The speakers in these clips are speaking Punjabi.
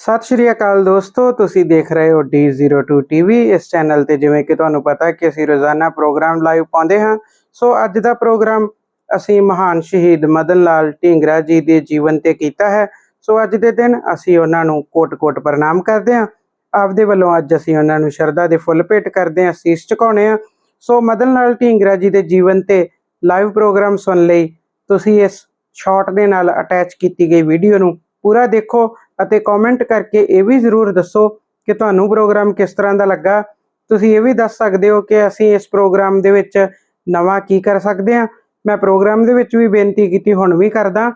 ਸਤਿ ਸ਼੍ਰੀ ਅਕਾਲ ਦੋਸਤੋ, ਤੁਸੀਂ ਦੇਖ ਰਹੇ ਹੋ D02 TV ਇਸ ਚੈਨਲ ਤੇ ਜਿਵੇਂ ਕਿ ਤੁਹਾਨੂੰ ਪਤਾ ਕਿ ਅਸੀਂ ਰੋਜ਼ਾਨਾ ਪ੍ਰੋਗਰਾਮ ਲਾਈਵ ਪਾਉਂਦੇ ਹਾਂ। ਸੋ ਅੱਜ ਦਾ ਪ੍ਰੋਗਰਾਮ ਅਸੀਂ ਮਹਾਨ ਸ਼ਹੀਦ ਮਦਨ ਲਾਲ ਢੀਂਗਰਾ ਜੀ ਦੇ ਜੀਵਨ ਤੇ ਕੀਤਾ ਹੈ। ਸੋ ਅੱਜ ਦੇ ਦਿਨ ਅਸੀਂ ਉਹਨਾਂ ਨੂੰ ਕੋਟ-ਕੋਟ ਪ੍ਰਣਾਮ ਕਰਦੇ ਹਾਂ। ਆਪਦੇ ਵੱਲੋਂ ਅੱਜ ਅਸੀਂ ਉਹਨਾਂ ਨੂੰ ਸ਼ਰਧਾ ਦੇ ਫੁੱਲ ਭੇਟ ਕਰਦੇ ਹਾਂ ਸੀਸ ਝੁਕਾਉਣੇ ਹਾਂ। ਸੋ ਮਦਨ ਲਾਲ ਢੀਂਗਰਾ ਜੀ ਦੇ ਜੀਵਨ ਤੇ ਲਾਈਵ ਪ੍ਰੋਗਰਾਮ ਸੁਣ ਲਈ ਤੁਸੀਂ ਇਸ ਸ਼ਾਰਟ ਦੇ ਨਾਲ ਅਟੈਚ ਕੀਤੀ ਗਈ ਵੀਡੀਓ ਨੂੰ ਪੂਰਾ ਦੇਖੋ। ਅਤੇ ਕਮੈਂਟ ਕਰਕੇ ਇਹ ਵੀ ਜ਼ਰੂਰ ਦੱਸੋ ਕਿ ਤੁਹਾਨੂੰ ਪ੍ਰੋਗਰਾਮ ਕਿਸ ਤਰ੍ਹਾਂ ਦਾ ਲੱਗਾ। ਤੁਸੀਂ ਇਹ ਵੀ ਦੱਸ ਸਕਦੇ ਹੋ ਕਿ ਅਸੀਂ ਇਸ ਪ੍ਰੋਗਰਾਮ ਦੇ ਵਿੱਚ ਨਵਾਂ ਕੀ ਕਰ ਸਕਦੇ ਹਾਂ। ਮੈਂ ਪ੍ਰੋਗਰਾਮ ਦੇ ਵਿੱਚ ਵੀ ਬੇਨਤੀ ਕੀਤੀ, ਹੁਣ ਵੀ ਕਰਦਾ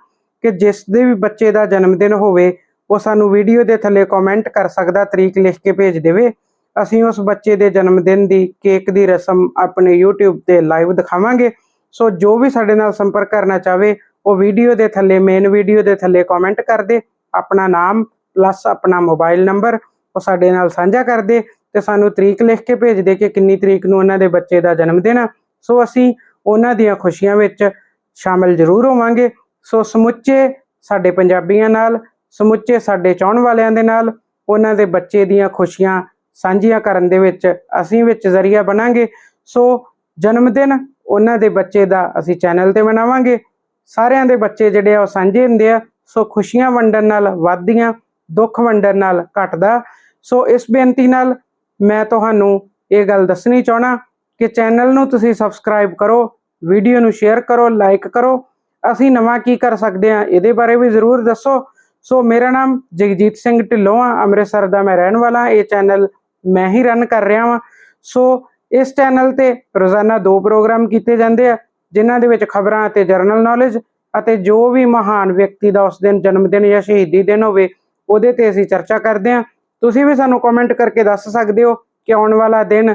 ਕਿ ਜਿਸ ਦੇ ਵੀ ਬੱਚੇ ਦਾ ਜਨਮ ਦਿਨ ਹੋਵੇ, ਉਹ ਸਾਨੂੰ ਵੀਡੀਓ ਦੇ ਥੱਲੇ ਕਮੈਂਟ ਕਰ ਸਕਦਾ, ਤਰੀਕ ਲਿਖ ਕੇ ਭੇਜ ਦੇਵੇ। ਅਸੀਂ ਉਸ ਬੱਚੇ ਦੇ ਜਨਮ ਦਿਨ ਦੀ ਕੇਕ ਦੀ ਰਸਮ ਆਪਣੇ YouTube ਤੇ ਲਾਈਵ ਦਿਖਾਵਾਂਗੇ। ਸੋ ਜੋ ਵੀ ਸਾਡੇ ਨਾਲ ਸੰਪਰਕ ਕਰਨਾ ਚਾਹਵੇ, ਉਹ ਵੀਡੀਓ ਦੇ ਥੱਲੇ ਮੇਨ ਵੀਡੀਓ ਦੇ ਥੱਲੇ ਕਮੈਂਟ ਕਰ ਦੇ। ਆਪਣਾ ਨਾਮ ਪਲੱਸ ਆਪਣਾ ਮੋਬਾਈਲ ਨੰਬਰ ਉਹ ਸਾਡੇ ਨਾਲ ਸਾਂਝਾ ਕਰ ਦੇ ਤੇ ਸਾਨੂੰ ਤਰੀਕ ਲਿਖ ਕੇ ਭੇਜ ਦੇ ਕਿ ਕਿੰਨੀ ਤਰੀਕ ਨੂੰ ਉਹਨਾਂ ਦੇ ਬੱਚੇ ਦਾ ਜਨਮ ਦਿਨ ਆ। ਸੋ ਅਸੀਂ ਉਹਨਾਂ ਦੀਆਂ ਖੁਸ਼ੀਆਂ ਵਿੱਚ ਸ਼ਾਮਿਲ ਜ਼ਰੂਰ ਹੋਵਾਂਗੇ। ਸੋ ਸਮੁੱਚੇ ਸਾਡੇ ਪੰਜਾਬੀਆਂ ਨਾਲ, ਸਮੁੱਚੇ ਸਾਡੇ ਚਾਹਣ ਵਾਲਿਆਂ ਦੇ ਨਾਲ, ਉਹਨਾਂ ਦੇ ਬੱਚੇ ਦੀਆਂ ਖੁਸ਼ੀਆਂ ਸਾਂਝੀਆਂ ਕਰਨ ਦੇ ਵਿੱਚ ਅਸੀਂ ਵਿੱਚ ਜ਼ਰੀਆ ਬਣਾਂਗੇ। ਸੋ ਜਨਮ ਦਿਨ ਉਹਨਾਂ ਦੇ ਬੱਚੇ ਦਾ ਅਸੀਂ ਚੈਨਲ ਤੇ ਮਨਾਵਾਂਗੇ। ਸਾਰਿਆਂ ਦੇ ਬੱਚੇ ਜਿਹੜੇ ਆ ਉਹ ਸਾਂਝੇ ਹੁੰਦੇ ਆ। ਸੋ ਖੁਸ਼ੀਆਂ ਵੰਡਣ ਨਾਲ ਵੱਧਦੀਆਂ ਦੁੱਖ ਵੰਡਣ ਨਾਲ ਘਟਦਾ। ਸੋ ਇਸ ਬੇਨਤੀ ਨਾਲ ਮੈਂ ਤੁਹਾਨੂੰ ਇਹ ਗੱਲ ਦੱਸਣੀ ਚਾਹਣਾ ਕਿ ਚੈਨਲ ਨੂੰ ਤੁਸੀਂ ਸਬਸਕ੍ਰਾਈਬ ਕਰੋ, ਵੀਡੀਓ ਨੂੰ ਸ਼ੇਅਰ ਕਰੋ, ਲਾਈਕ ਕਰੋ। ਅਸੀਂ ਨਵਾਂ ਕੀ ਕਰ ਸਕਦੇ ਹਾਂ, ਇਹਦੇ ਬਾਰੇ ਵੀ ਜ਼ਰੂਰ ਦੱਸੋ। ਸੋ ਮੇਰਾ ਨਾਮ ਜਗਜੀਤ ਸਿੰਘ ਢਿੱਲੋਂ ਆ, ਅੰਮ੍ਰਿਤਸਰ ਦਾ ਮੈਂ ਰਹਿਣ ਵਾਲਾ। ਇਹ ਚੈਨਲ ਮੈਂ ਹੀ ਰਨ ਕਰ ਰਿਹਾ ਵਾਂ। ਸੋ ਇਸ ਚੈਨਲ ਤੇ ਰੋਜ਼ਾਨਾ ਦੋ ਪ੍ਰੋਗਰਾਮ ਕੀਤੇ ਜਾਂਦੇ ਆ, ਜਿਨ੍ਹਾਂ ਦੇ ਵਿੱਚ ਖਬਰਾਂ ਅਤੇ ਜਰਨਲ ਨੌਲੇਜ ਅਤੇ ਜੋ ਵੀ ਮਹਾਨ ਵਿਅਕਤੀ ਦਾ ਉਸ ਦਿਨ ਜਨਮ ਦਿਨ ਜਾਂ ਸ਼ਹੀਦੀ ਦਿਨ ਹੋਵੇ, ਉਹਦੇ ਤੇ ਅਸੀਂ ਚਰਚਾ ਕਰਦੇ ਹਾਂ। ਤੁਸੀਂ ਵੀ ਸਾਨੂੰ ਕਮੈਂਟ ਕਰਕੇ ਦੱਸ ਸਕਦੇ ਹੋ ਕਿ ਆਉਣ ਵਾਲਾ ਦਿਨ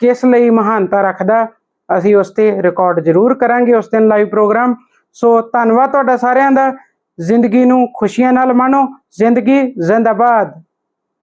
ਕਿਸ ਲਈ ਮਹਾਨਤਾ ਰੱਖਦਾ। ਅਸੀਂ ਉਸ ਤੇ ਰਿਕਾਰਡ ਜ਼ਰੂਰ ਕਰਾਂਗੇ ਉਸ ਦਿਨ ਲਾਈਵ ਪ੍ਰੋਗਰਾਮ ਸੋ ਧੰਨਵਾਦ ਤੁਹਾਡਾ ਸਾਰਿਆਂ ਦਾ। ਜ਼ਿੰਦਗੀ ਨੂੰ ਖੁਸ਼ੀਆਂ ਨਾਲ ਮਾਣੋ। ਜ਼ਿੰਦਗੀ ਜ਼ਿੰਦਾਬਾਦ।